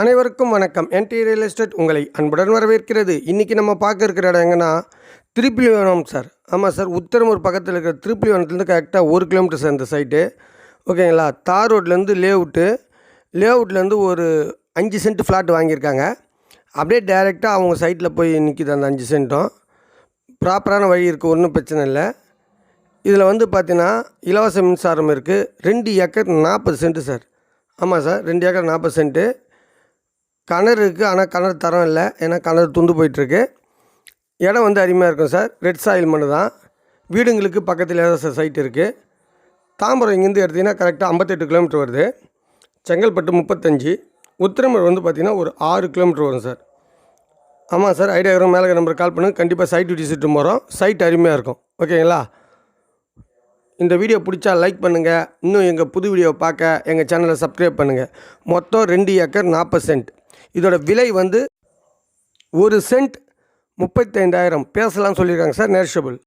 அனைவருக்கும் வணக்கம். என்டி real estate உங்களை அன்புடன் வரவேற்கிறது. இன்றைக்கி நம்ம பார்க்க இருக்கிற இடம் எங்கன்னா திருப்பிலிவனம் சார். ஆமாம் சார் உத்தரமூர் பக்கத்தில் இருக்கிற திருப்பிலிவனத்துலேருந்து கரெக்டாக ஒரு கிலோமீட்டர் சார் இந்த சைட்டு ஓகேங்களா? தார் ரோட்லேருந்து லேஅவுட்டு லேஅவுட்லேருந்து ஒரு அஞ்சு சென்ட் ஃப்ளாட் வாங்கியிருக்காங்க. அப்படியே டைரெக்டாக அவங்க சைட்டில் போய் நிற்கிது அந்த அஞ்சு சென்ட்டும் ப்ராப்பரான வழி இருக்குது ஒன்றும் பிரச்சனை இல்லை. இதில் வந்து பார்த்தீங்கன்னா இலவச மின்சாரம் இருக்குது ரெண்டு ஏக்கர் நாற்பது சென்ட்டு சார். ஆமாம் சார் ரெண்டு ஏக்கர் நாற்பது சென்ட்டு கிணறு இருக்குது ஆனால் கிணறு தரம் இல்லை. ஏன்னா கிணறு துண்டு போயிட்டுருக்கு. இடம் வந்து அருமையாக இருக்கும் சார். ரெட் சாயில் மண்ணு தான். வீடுங்களுக்கு பக்கத்தில் தான் சார் சைட் இருக்குது தாம்பரம் இங்கேருந்து எடுத்திங்கன்னா கரெக்டாக ஐம்பத்தெட்டு கிலோமீட்டர் வருது. செங்கல்பட்டு முப்பத்தஞ்சு. உத்திரமேர் வந்து பார்த்திங்கன்னா ஒரு ஆறு கிலோமீட்டர் வரும் சார். ஆமாம் சார் ஐடியா இருக்கிற மேலே நம்பர் கால் பண்ணுங்கள் கண்டிப்பாக சைட் விட்டு போகிறோம் சைட் அருமையாக இருக்கும். ஓகேங்களா இந்த வீடியோ பிடிச்சா லைக் பண்ணுங்கள் இன்னும் எங்கள் புது வீடியோவை பார்க்க எங்கள் சேனலை சப்ஸ்கிரைப் பண்ணுங்கள் மொத்தம் ரெண்டு ஏக்கர் நாற்பது சென்ட் இதோட விலை வந்து ஒரு சென்ட் முப்பத்தைந்தாயிரம். பேசலாம்னு சொல்லியிருக்காங்க சார் நேர்ஷபிள்